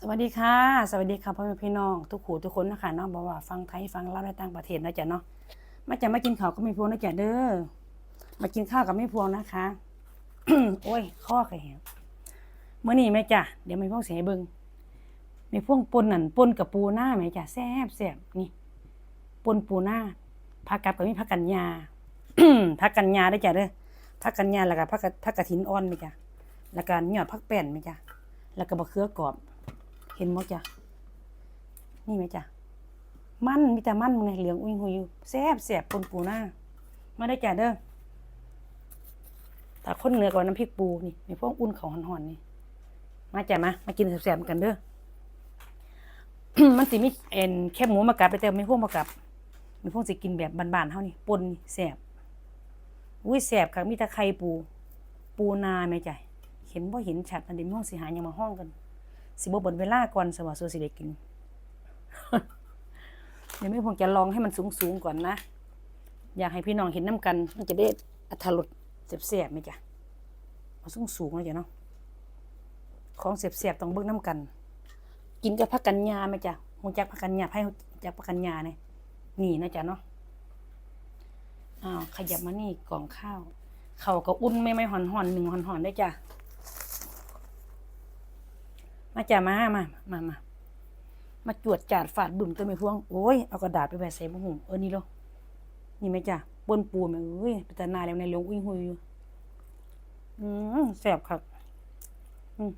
สวัสดีค่ะ สวัสดีค่ะพ่อแม่พี่น้อง ทุกขูทุกคนนะคะเนาะบอกว่าฟังไทยฟังลาวในต่างประเทศนะจ๊ะเนาะมาจะมากินข้าวก็ไม่พวงนะจ๊ะเด้อมากินข้าวกับไม่พวงนะคะโอ้ยข้อไข่แหงเมื่อนี้แม่จ้ะเดี๋ยวไม่พวงเสียบิงไม่พวงปนนั่นปนกับปูหน้าแม่จ้ะแซ่บแซ่บนี่ปนปูหน้าผักกับกับมีผักกันยาผักกันยาได้จ้ะเด้อผักกันยาแล้วก็ผักกะผักกระถินอ่อนแม่จ้ะแล้วก็ยอดผักแป้นแม่จ้ะแล้วก็บะเขือกรอบ เห็นมั้จ้ะ นี่ไหมจ้ะ มันมีแต่มันมึงไงเหลืองอุ้ยหุยอยู่แซ่บแซ่บปนปูหน้ามาได้จ้ะเด้อแต่คนเหนือกับน้ำพริกปูนี่มีพวกอุ่นเขาวห่อนๆนี่ มาจ้ะมา มากินแซ่บๆกันเด้อ มันสิมีเอ็นแคบหมูมากับไปแต่ไม่พวกมากับมีพวกสิกินแบบบานๆเท่านี่ปนแซ่บอุ้ยแซ่บค่ะมีแต่ไข่ปู ปูนาไหมจ้ะเห็นบ่าเห็นชัดอันเดียวมีห้องสิหายยังมาห้องกัน สิบ่บนเวลาก่อนสว่าโซสิได้กิน เดี๋ยวไม่คงจะลองให้มันสูงสูงก่อนนะ อยากให้พี่น้องเห็นน้ำกัน มันจะได้อัตรสเสียบไหมจ๊ะเอาสูงสูงเลยจ้ะเนาะ ของเสียบๆต้องเบิ่งน้ำกัน กินกับผักกันยาไหมจ๊ะหูจักผักกันยาให้จักผักกันยาเนี่ยนี่นะจ๊ะเนาะอ้าวขยับมานี่กล่องข้าว เขาก็อุ่นไม่ไม่หอนหอนหนึ่งหอนหอนได้จ้ะ มาจ้ามามามามามาจวดจาดฝาดบึ่มตัวไม่พวงโอ้ยเอากระดาษไปแบะใส่บุ้งเออนี่ลงนี่ไหมจ้าบนปูแม่เอ้ยไปตาหนาแล้วในหลวงอุ้ยหุยอืมแซ่บครับอืม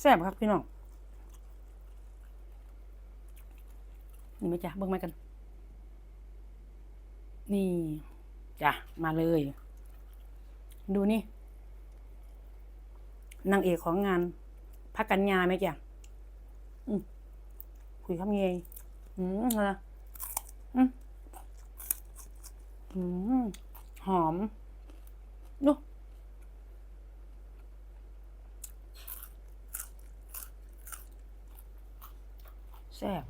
แซ่บครับพี่น้องนี่ไหมจ้าเบิ่งมากัน นี่จ้ะมาเลย ดูนี่ นางเอกของงานพักกัญญาไหมจ้ะคุยคำเงยอืมอะไรอืมอืมหอมดูแซ่บ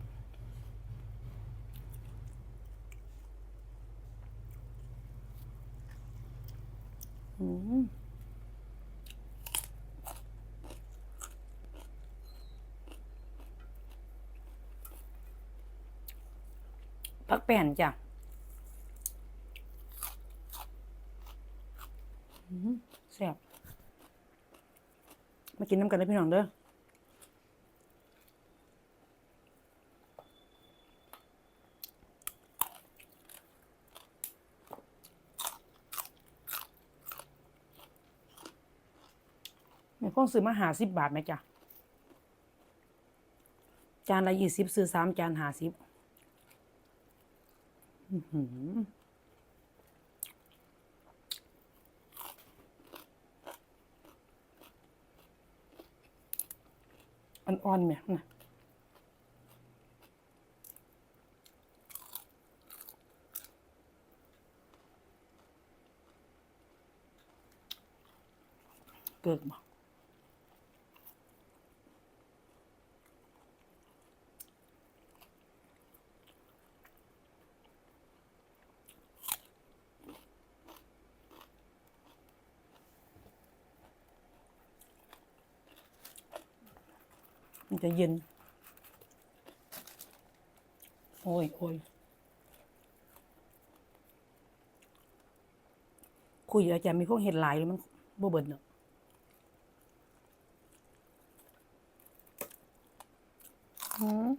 อืม พักแป้นจ้ะแซ่บมากินน้ำกันนะพี่น้องเด้อแม่พ่อซื้อมาหาสิบบาทไหมจ้ะ จานละยี่สิบซื้อสามจานหาสิบ อ่อนๆเนี่ยนะเกิดมา มันจะเย็น โอ้ยโอ้ยคุยอาจารย์มีพวกเห็ดหลายเลยมันบ่เบิดเนาะอืม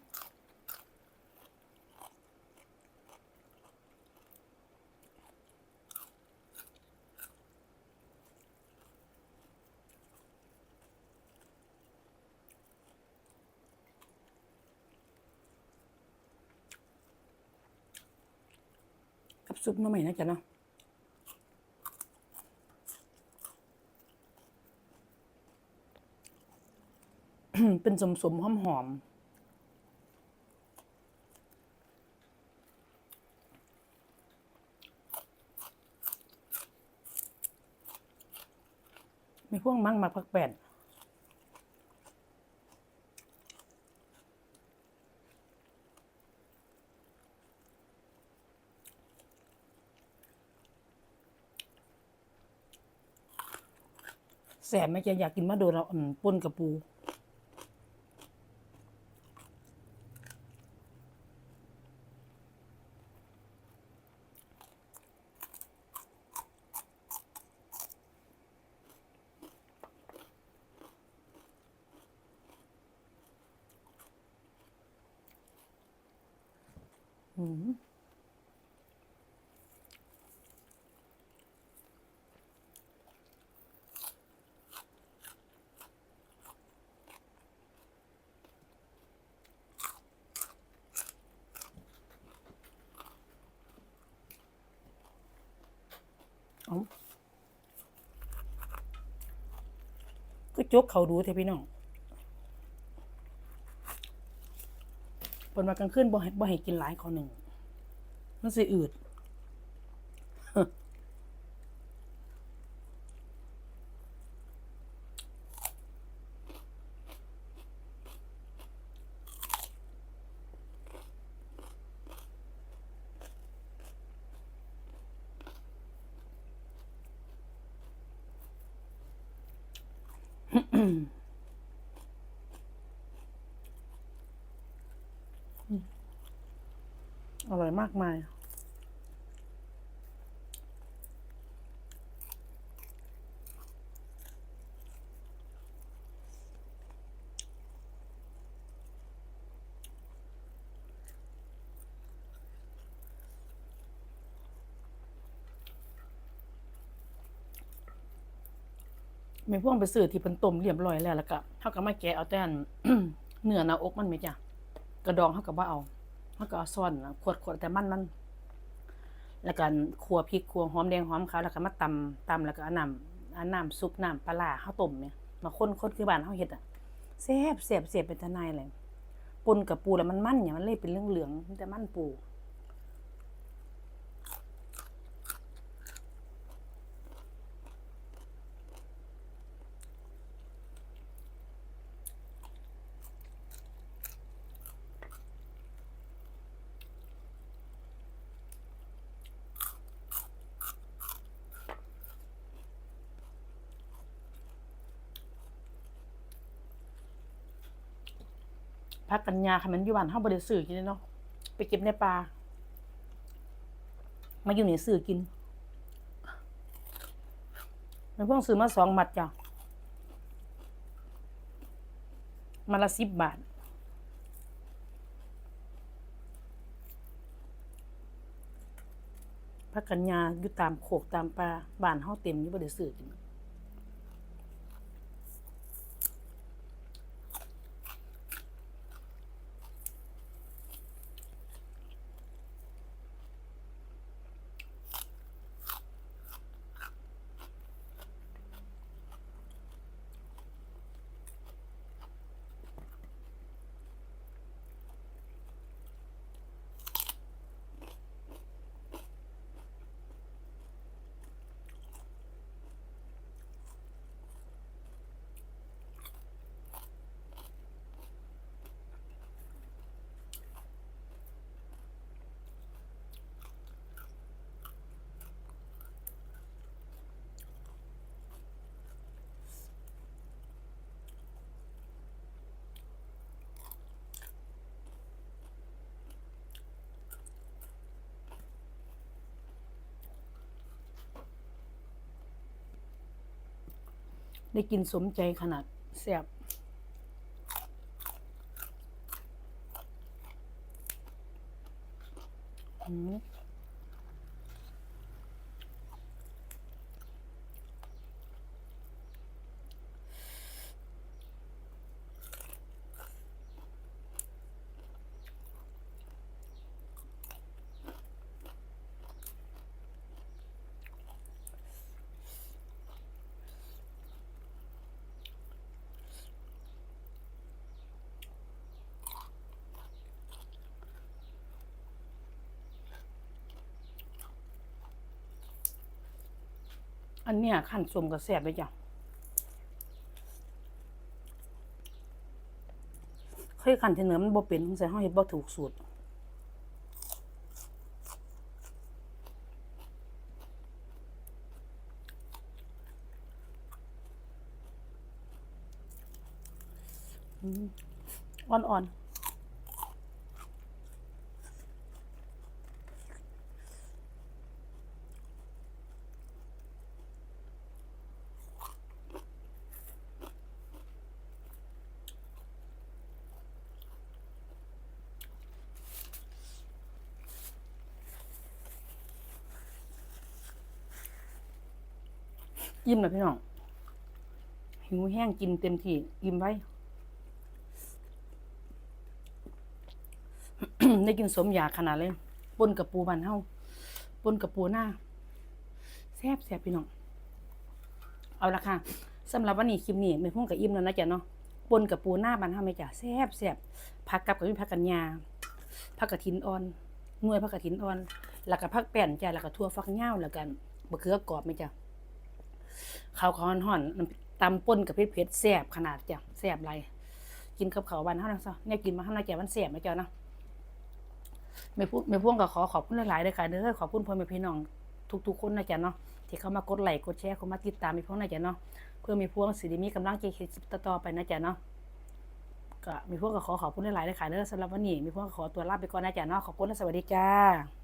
กับซุปน้ำใหม่นะจ๊ะเนาะเป็นสมสมหอมหอมมีพวกมั่งมาพักแป่น แสบไหม่จะอยากกินมาโดนเราอืมปนกับปูอืม ก็จกเขาดูเถอะพี่น้องปนมากลางคืนบ่ให้บ่ให้กินหลายข้อหนึ่งมันสิอืด อร่อยมากมาย แม่พวงไปซื้อที่เพิ่นต้มเรียบร้อยแล้วแล้วก็เฮาก็มาแกะเอาแต่นเนื้อหน้าอกมันแม่จ้ะกระดองเฮาก็บ่เอาเฮาก็เอาซ่อนขวดขวดแต่มันมันแล้วก็คั่วพริกคั่วหอมแดงหอมขาวแล้วก็มาตำตำแล้วก็เอาน้ำเอาน้ำซุปน้ำปลาร้าเฮาต้มเนี่ยมาคนคนคือบ้านเฮาเฮ็ดอะแซ่บแซ่บแซ่บเป็นตาหนายเลยปนกับปูแล้วมันมันเนี่ยมันเลยเป็นเหลืองๆมันแต่มันปู พักกันยาค่ะมันอยู่บ้านเฮาบ่ได้ซื้อกินเนาะไปเก็บในป่ามาอยู่ในี่ซื้อกินมันพิ่งซื้อมาสองมัดจ้ะมาละสิบบาทพักกันยาอยู่ตามโขกตามป่าบ้านเฮาเต็มอยู่บ่ได้ซื้อกิน ได้กินสมใจขนาดแซ่บอืม อันเนี้ยขั้นสมกระแสบเลยจ้ะเคยขันเนื้อมันบ่เป็นใส่ห้องเห็ดบ่ถูกสูตรอ่อนๆ ยิ้มเลยพี่น้อง หิวแห้งกินเต็มที่อิ่มไว้ ได้กินสมอยากขนาดเลยปนกับปูบันเฮาปนกับปูหน้าแซ่บแซ่บพี่น้อง เอาละค่ะสำหรับวันนี้คลิปนี้ไม่พุ่งกับอิ่มแล้วนะจ๊ะเนาะปนกับปูหน้าบันเฮาไหม่จ้ะแซ่บแซ่บผักกับกับมีผักกัญญาผักกระถินอ่อนหน่วยผักกระถินอ่อน แล้วก็ผักแป้นจ้ะแล้วก็ทั่วฟักยาแล้วกันบะเขือกรอบไหมจ้ะ ข้าวขอนห่อนตำป่นกับเผ็ดเผ็ดแซ่บขนาดจ้ะแซ่บไรกินกับข้าวบันเฮานะซะเนี่ยกินมาเฮานะจ้ะมันแซ่บไหมจ้ะเนาะไม่พูดไม่พ่วงก็ขอขอบคุณหลายๆเลยค่ะเด้อขอบคุณพ่อแม่พี่น้องทุกๆคนนะจ๊ะเนาะที่เข้ามากดไลค์กดแชร์เข้ามาติดตามมีพ่วงนะจ๊ะเนาะเพื่อมีพ่วงสิได้มีกำลังใจเฮ็ดคลิปต่อไปนะจ๊ะเนาะก็มีพ่วงก็ขอขอบคุณหลายๆเลยค่ะเด้อสำหรับวันนี้มีพ่วงก็ขอตัวลาไปก่อนนะจ๊ะเนาะขอบคุณและสวัสดีจ้า